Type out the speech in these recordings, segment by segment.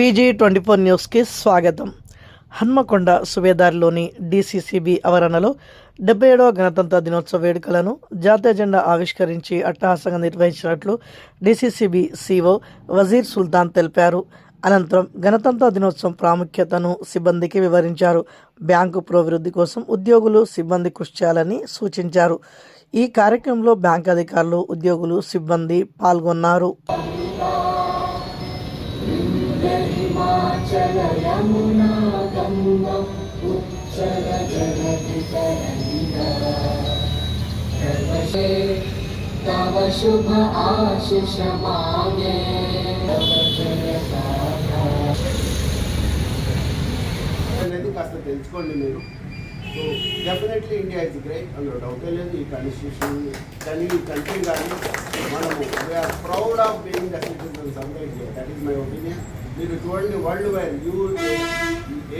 విజీ twenty four న్యూస్కి స్వాగతం. Hanamkonda సుబేదార్లోని DCCB ఆవరణలో డెబ్బై ఏడవ గణతంత్ర దినోత్సవ వేడుకలను జాతీయ జెండా ఆవిష్కరించి అట్టహాసంగా నిర్వహించినట్లు డిసిసిబి సిఓ వజీర్ సుల్తాన్ తెలిపారు. అనంతరం గణతంత్ర దినోత్సవం ప్రాముఖ్యతను సిబ్బందికి వివరించారు. బ్యాంకు పురోభివృద్ధి కోసం ఉద్యోగులు సిబ్బంది కృషి చేయాలని సూచించారు. ఈ కార్యక్రమంలో బ్యాంక్ అధికారులు ఉద్యోగులు సిబ్బంది పాల్గొన్నారు. तव शुभ आशिष मागे तव जय गाथा అనేది కాస్త తెలుసుకోండి మీరు so definitely India is great అందులో డౌటే లేదు ఈ కాన్స్టిట్యూషన్ కానీ ఈ కంట్రీ కానీ మనము we are proud of being the citizens of India that is my opinion మీరు చూడండి world wide you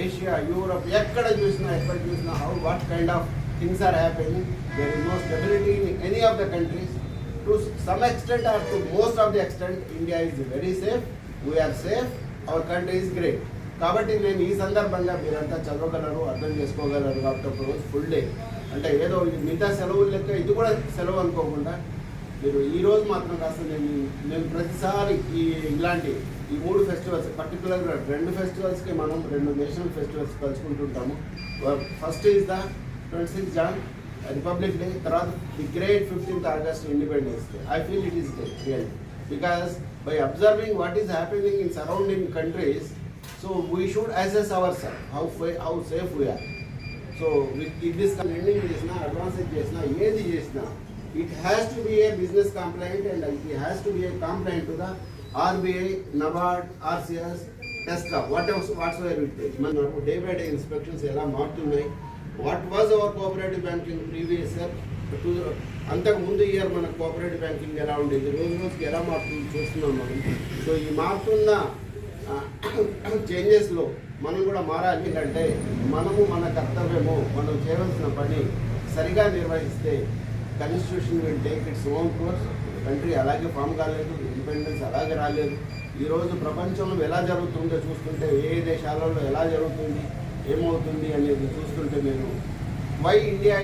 Asia Europe ఎక్కడ చూసినా ఎక్కడ చూసినా how what kind of things are happening there is no stability in any of the countries to some extent or to most of the extent India is very safe we are safe our country is great కాబట్టి నేను ఈ సందర్భంగా మీరంతా చదవగలరు అర్థం చేసుకోగలరు కాబట్టి ఒక రోజు ఫుల్ డే అంటే ఏదో మిగతా సెలవులు లెక్క ఇది కూడా సెలవు అనుకోకుండా మీరు ఈ రోజు మాత్రం కాస్త నేను నేను ప్రతిసారి ఈ ఇలాంటి ఈ మూడు ఫెస్టివల్స్ పర్టికులర్గా రెండు ఫెస్టివల్స్కి మనం రెండు national festivals కలుసుకుంటుంటాము. First is the twenty six Jan republic day తర్వాత the great fifteenth August independence day I feel it is real because by observing what is happening in surrounding countries so we should assess our self how how safe we are so with this ending చేసినా advance చేసినా ఏది చేసినా it has to be a business complaint and it has to be a complaint to the RBI NABARD RCS టెస్కా whatever, whatsoever whatsoever మనకు day by day inspections ఎలా మారుతున్నాయి? What was our cooperative banking previous year to అంతకు ముందు year మన cooperative banking ఎలా ఉండేది? రోజు రోజుకి ఎలా మారుతుంది చూస్తున్నాం మనం. సో ఈ మారుతున్న చేంజెస్లో మనం కూడా మారాలి అంటే మనము మన కర్తవ్యము మనం చేయవలసిన పని సరిగా నిర్వహిస్తే constitution will take its own course country అలాగే ఫామ్ కాలేదు ఇండిపెండెన్స్ అలాగే రాలేదు. ఈరోజు ప్రపంచంలో ఎలా జరుగుతుందో చూస్తుంటే ఏ దేశాలలో ఎలా జరుగుతుంది ఏమవుతుంది అనేది చూస్తుంటే నేను వై ఇండియా